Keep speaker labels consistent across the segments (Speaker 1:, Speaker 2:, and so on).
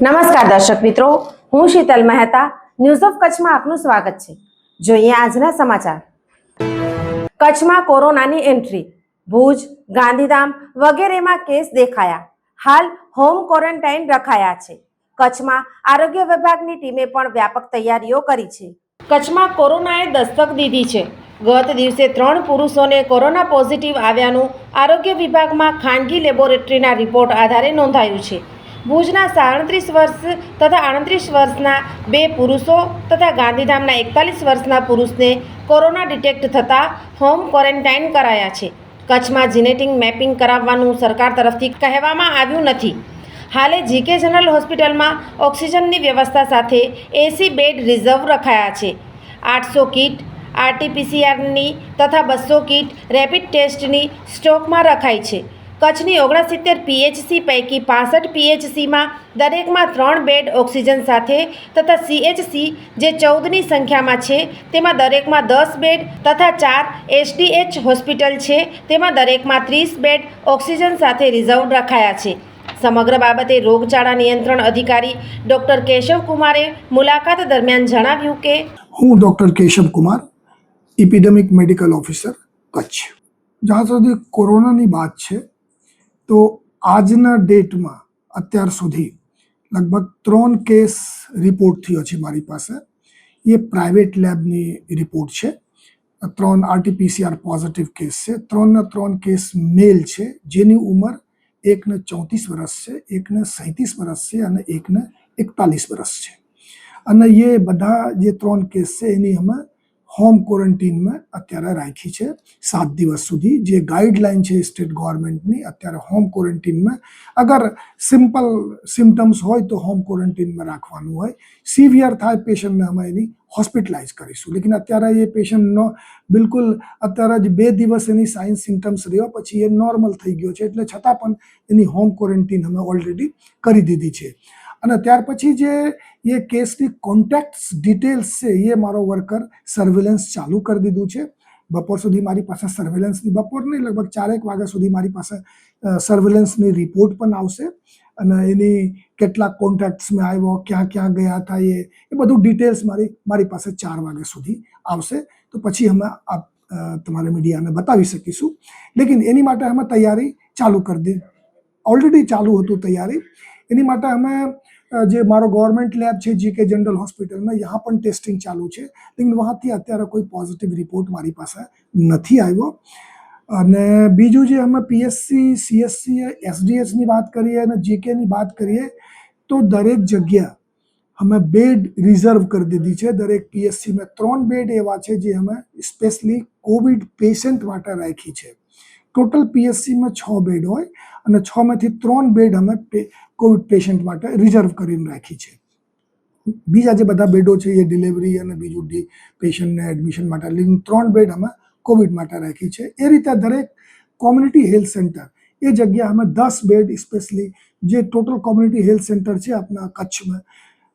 Speaker 1: નમસ્કાર દર્શક મિત્રો, હું શીતલ મહેતા ન્યૂઝ ઓફ કચ્છમાં આપનું સ્વાગત છે. જોઈએ આજના સમાચાર. કચ્છમાં કોરોનાની એન્ટ્રી ભુજ, ગાંધીધામ વગેરેમાં કેસ દેખાયા. હાલ હોમ ક્વોરન્ટાઇન રખાયા છે. કચ્છમાં આરોગ્ય વિભાગની ટીમે પણ વ્યાપક તૈયારીઓ કરી છે. કચ્છમાં કોરોનાએ દસ્તક દીધી છે. ગત દિવસે ત્રણ પુરુષોને કોરોના પોઝિટિવ આવ્યાનું આરોગ્ય વિભાગમાં ખાનગી લેબોરેટરીના રિપોર્ટ આધારે નોંધાયું છે. ભુજના સાડત્રીસ વર્ષ તથા આડત્રીસ વર્ષના બે પુરુષો તથા ગાંધીધામના એકતાલીસ વર્ષના પુરુષને કોરોના ડિટેક્ટ થતાં હોમ ક્વોરન્ટાઇન કરાયા છે. કચ્છમાં જીનેટિક મેપિંગ કરાવવાનું સરકાર તરફથી કહેવામાં આવ્યું નથી. હાલે જીકે જનરલ હોસ્પિટલમાં ઓક્સિજનની વ્યવસ્થા સાથે એસી બેડ રિઝર્વ રખાયા છે. આઠસો કીટ, આરટીપીસીઆરની તથા બસો કીટ રેપિડ ટેસ્ટની સ્ટોકમાં રખાઈ છે. કચ્છની ઓગણસિત્તેર પીએચસી પૈકી પાસઠ પીએચસીમાં દરેકમાં ત્રણ બેડ ઓક્સિજન સાથે તથા સીએચસી જે ચૌદની સંખ્યામાં છે, તેમાં દરેકમાં દસ બેડ તથા ચાર એસડીએચ હોસ્પિટલ છે, તેમાં દરેકમાં ત્રીસ બેડ ઓક્સિજન સાથે રિઝર્વ રખાયા છે. સમગ્ર બાબતે રોગચાળા નિયંત્રણ અધિકારી ડૉક્ટર કેશવ કુમારે મુલાકાત દરમિયાન જણાવ્યું કે
Speaker 2: હું doctor Keshav Kumar epidemic medical officer Kutch. જ્યાં સુધી કોરોનાની વાત છે તો આજના ડેટમાં અત્યાર સુધી લગભગ ત્રણ કેસ રિપોર્ટ થયો છે મારી પાસે. એ પ્રાઇવેટ લેબની રિપોર્ટ છે. ત્રણ આરટીપીસીઆર પોઝિટિવ કેસ છે. ત્રણના ત્રણ કેસ મેલ છે. જેની ઉંમર એકને ચોત્રીસ વર્ષ છે, એકને સૈંત્રીસ વર્ષ છે અને એકને એકતાલીસ વર્ષ છે. અને એ બધા જે ત્રણ કેસ છે એની અમે હોમ ક્વોરન્ટીનમાં અત્યારે રાખી છે. સાત દિવસ સુધી જે ગાઈડલાઈન છે સ્ટેટ ગવર્મેન્ટની અત્યારે હોમ ક્વોરન્ટીનમાં. અગર સિમ્પલ સિમ્ટમ્સ હોય તો હોમ ક્વોરન્ટીનમાં રાખવાનું હોય. સિવિયર થાય પેશન્ટને અમે એની હોસ્પિટલાઇઝ કરીશું. લેકિન અત્યારે એ પેશન્ટનો બિલકુલ અત્યારે જ બે દિવસ એની સાઇન્સ સિમ્ટમ્સ રહ્યો, પછી એ નોર્મલ થઈ ગયો છે. એટલે છતાં પણ એની હોમ ક્વોરન્ટીન અમે ઓલરેડી કરી દીધી છે. અને ત્યાર પછી જે એ કેસની કોન્ટેક્ટ્સ ડિટેલ્સ છે, એ મારો વર્કર સર્વેલન્સ ચાલુ કરી દીધું છે. બપોર સુધી મારી પાસે સર્વેલન્સની નહીં, લગભગ ચારેક વાગ્યા સુધી મારી પાસે સર્વેલન્સની રિપોર્ટ પણ આવશે. અને એની કેટલા કોન્ટેક્ટ્સમાં આવ્યો, ક્યાં ક્યાં ગયા હતા એ એ બધું ડિટેલ્સ મારી મારી પાસે ચાર વાગ્યા સુધી આવશે. તો પછી અમે આ તમારે મીડિયાને બતાવી શકીશું. લેકિન એની માટે અમે તૈયારી ચાલુ કરી દીધી ઓલરેડી ચાલુ હતું તૈયારી. એની માટે અમે જે મારો ગવર્મેન્ટ લેબ છે જીકે જનરલ હોસ્પિટલમાં યહાં પણ ટેસ્ટિંગ ચાલુ છે. લેકિન વહાંથી અત્યારે કોઈ પોઝિટિવ રિપોર્ટ મારી પાસે નથી આવ્યો. અને બીજું જે અમે પીએસસી સીએસસી એસડીએસની વાત કરીએ અને જીકેની વાત કરીએ, તો દરેક જગ્યા અમે બેડ રિઝર્વ કરી દીધી છે. દરેક પીએસસીમાં ત્રણ બેડ એવા છે જે અમે સ્પેશલી કોવિડ પેશન્ટ માટે રાખી છે. ટોટલ પીએસસીમાં છ બેડ હોય અને છમાંથી ત્રણ બેડ અમે કોવિડ પેશન્ટ માટે રિઝર્વ કરીને રાખી છે. બીજા જે બધા બેડો છે એ ડિલિવરી અને બીજું ડી પેશન્ટને એડમિશન માટે લેકિન ત્રણ બેડ અમે કોવિડ માટે રાખી છે. એ રીતે દરેક કોમ્યુનિટી હેલ્થ સેન્ટર એ જગ્યા અમે દસ બેડ સ્પેશિયલી જે ટોટલ કોમ્યુનિટી હેલ્થ સેન્ટર છે આપણા કચ્છમાં,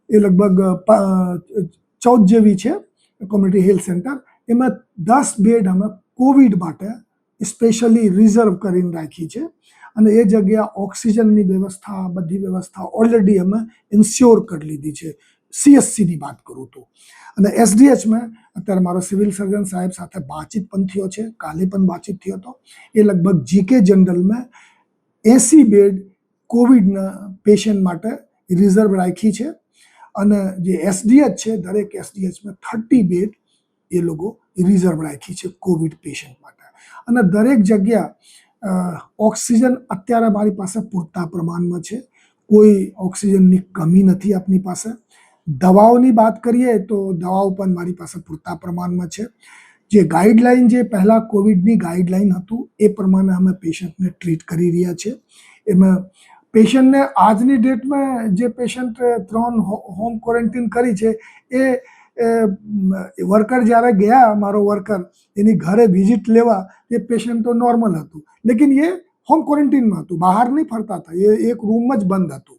Speaker 2: એ લગભગ ચૌદ જેવી છે કોમ્યુનિટી હેલ્થ સેન્ટર એમાં દસ બેડ અમે કોવિડ માટે સ્પેશિયલી રિઝર્વ કરીને રાખી છે. અને એ જગ્યા ઓક્સિજનની વ્યવસ્થા, બધી વ્યવસ્થા ઓલરેડી અમે ઇન્સ્યોર કરી લીધી છે. સીએસસીની વાત કરું તો. અને એસડીએચમાં અત્યારે મારો સિવિલ સર્જન સાહેબ સાથે વાતચીત પણ થયો છે. કાલે પણ વાતચીત થયો હતો. એ લગભગ જીકે જનરલમાં એસી બેડ કોવિડના પેશન્ટ માટે રિઝર્વ રાખી છે. અને જે એસડીએચ છે, દરેક એસડીએચમાં થર્ટી બેડ એ લોકો રિઝર્વ રાખી છે કોવિડ પેશન્ટ માટે. અને દરેક જગ્યા ઓક્સિજન અત્યારે મારી પાસે પૂરતા પ્રમાણમાં છે. કોઈ ઓક્સિજનની કમી નથી આપની પાસે. દવાઓની વાત કરીએ તો દવાઓ પણ મારી પાસે પૂરતા પ્રમાણમાં છે. જે ગાઈડલાઈન જે પહેલાં કોવિડની ગાઈડલાઈન હતું, એ પ્રમાણે અમે પેશન્ટને ટ્રીટ કરી રહ્યા છે. એમાં પેશન્ટને આજની ડેટમાં જે પેશન્ટ ત્રણ હોમ ક્વોરન્ટીન કરી છે, એ વર્કર જ્યારે ગયા મારો વર્કર એની ઘરે વિઝિટ લેવા એ પેશન્ટ તો નોર્મલ હતું. લેકિન એ હોમ ક્વોરન્ટીનમાં હતું. બહાર નહીં ફરતા હતા. એ એક રૂમમાં જ બંધ હતું.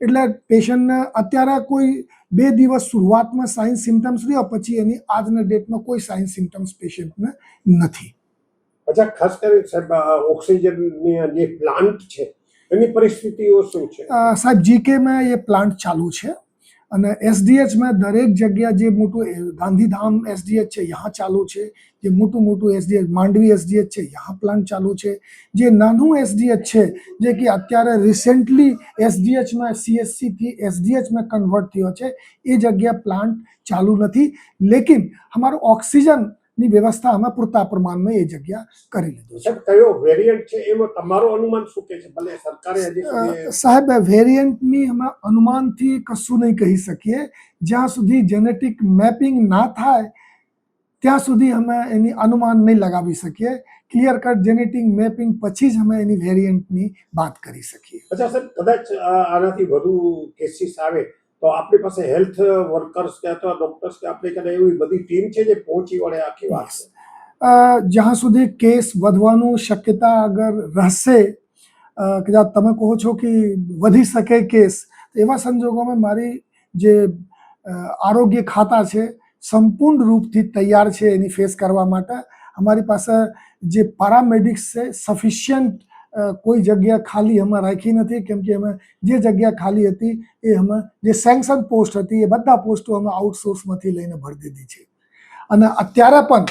Speaker 2: એટલે પેશન્ટને અત્યારે કોઈ બે દિવસ શરૂઆતમાં સાઇન્સ સિમ્ટમ્સ રહ્યો પછી એની આજના ડેટમાં કોઈ સાઇન્સ સિમ્ટમ્સ પેશન્ટને નથી.
Speaker 3: અચ્છા ખાસ કરી સાહેબ ઓક્સિજનની જે પ્લાન્ટ છે એની પરિસ્થિતિઓ શું છે?
Speaker 2: સાહેબ જીકેમાં એ પ્લાન્ટ ચાલુ છે. અને એસડીએચમાં દરેક જગ્યા જે મોટું ગાંધીધામ એસડીએચ છે, યહાં ચાલુ છે. જે મોટું મોટું એસડીએચ માંડવી એસડીએચ છે, યહાં પ્લાન્ટ ચાલુ છે. જે નાનું એસડીએચ છે, જે કે અત્યારે રિસેન્ટલી એસડીએચમાં સીએસસીથી એસડીએચમાં કન્વર્ટ થયો છે, એ જગ્યા પ્લાન્ટ ચાલુ નથી. લેકિન, અમારું ઓક્સિજન ઓક્સિજનની વ્યવસ્થા અમે પૂરતા પ્રમાણમાં એ જગ્યા કરી લીધું છે.
Speaker 3: કયો વેરિયન્ટ છે? એમાં તમારો અનુમાન શું કે છે? ભલે સરકારે હજી
Speaker 2: સાહેબ વેરિયન્ટની અમે અનુમાનથી કશું નહીં કહી શકીએ. જ્યાં સુધી જેનેટિક મેપિંગ ના થાય ત્યાં સુધી અમે એની અનુમાન નહીં લગાવી શકીએ. ક્લિયર કટ જેનેટિક મેપિંગ પછી જ અમે એની વેરિયન્ટની વાત કરી શકીએ.
Speaker 3: અચ્છા સાહેબ કદાચ આનાથી વધુ કેસીસ આવે તો આપણી પાસે હેલ્થ વર્કર્સ કે અથવા ડોક્ટર્સ કે આપણી કને એવી બધી ટીમ છે જે પહોંચી વળે આખી વાત
Speaker 2: જ્યાં સુધી કેસ વધવાનું શક્યતા અગર રહેશે કે જ્યાં તમે કહો છો કે વધી શકે કેસ એવા સંજોગોમાં મારી જે આરોગ્ય ખાતા છે સંપૂર્ણ રૂપથી તૈયાર છે એની ફેસ કરવા માટે. અમારી પાસે જે પારામેડિક્સ છે સફિશિયન્ટ કોઈ જગ્યા ખાલી અમે રાખી નથી, કેમ કે અમે જે જગ્યા ખાલી હતી એ અમે જે સેન્કશન પોસ્ટ હતી એ બધા પોસ્ટો અમે આઉટસોર્સમાંથી લઈને ભરી દીધી છે. અને અત્યારે પણ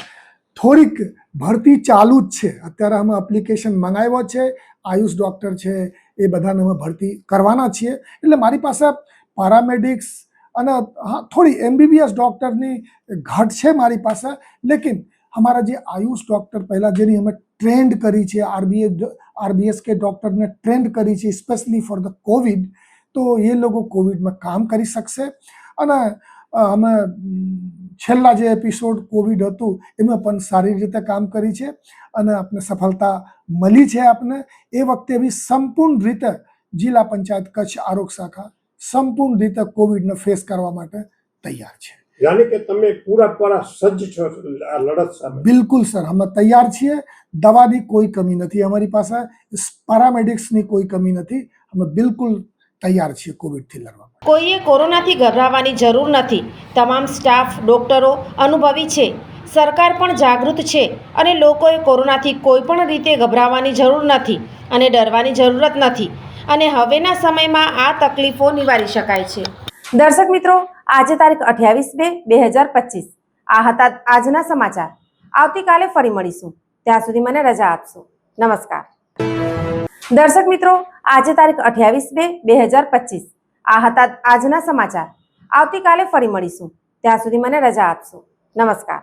Speaker 2: થોડીક ભરતી ચાલુ જ છે. અત્યારે અમે એપ્લિકેશન મંગાવ્યો છે, આયુષ ડૉક્ટર છે, એ બધાને અમે ભરતી કરવાના છીએ. એટલે મારી પાસે પારામેડિક્સ અને, હા, થોડી એમબીબીએસ ડૉક્ટરની ઘટ છે મારી પાસે, લેકિન અમારા જે આયુષ ડૉક્ટર પહેલાં જેની અમે ટ્રેન્ડ કરી છે આરબીએ આરબીએસ કે ડૉક્ટરને ટ્રેન્ડ કરી છે સ્પેશલી ફોર ધ કોવિડ, તો એ લોકો કોવિડમાં કામ કરી શકશે. અને અમે છેલ્લા જે એપિસોડ કોવિડ હતું, એમાં પણ સારી રીતે કામ કરી છે અને આપને સફળતા મળી છે આપને. એ વખતે બી સંપૂર્ણ રીતે જિલ્લા પંચાયત કચ્છ આરોગ્ય શાખા સંપૂર્ણ રીતે કોવિડને ફેસ કરવા માટે તૈયાર છે.
Speaker 3: યાની કે તમે પૂરા પૂરા સજ્જ છો આ લડત સામે.
Speaker 2: બિલકુલ સર અમે તૈયાર છીએ. દવાની કોઈ કમી નથી અમારી પાસે. પેરામેડિક્સની કોઈ કમી નથી. અમે બિલકુલ તૈયાર છીએ કોવિડથી લડવા
Speaker 1: કોઈએ કોરોનાથી ગભરાવાની જરૂર નથી. તમામ સ્ટાફ ડોક્ટરો અનુભવી છે. સરકાર પણ જાગૃત છે અને લોકોએ કોરોનાથી કોઈ પણ રીતે ગભરાવાની જરૂર નથી અને ડરવાની જરૂરત નથી. અને હવેના સમયમાં આ તકલીફો નિવારી શકાય છે. દર્શક મિત્રો, આજે તારીખ અઠ્યાવીસ બે બે હજાર પચીસ. આ હતા આજના સમાચાર. આવતીકાલે ફરી મળીશું. ત્યાં સુધી મને રજા આપશો. નમસ્કાર. દર્શક મિત્રો, આજે તારીખ અઠ્યાવીસ બે બે હજાર પચીસ. આ હતા આજના સમાચાર. આવતીકાલે ફરી મળીશું. ત્યાં સુધી મને રજા આપશો. નમસ્કાર.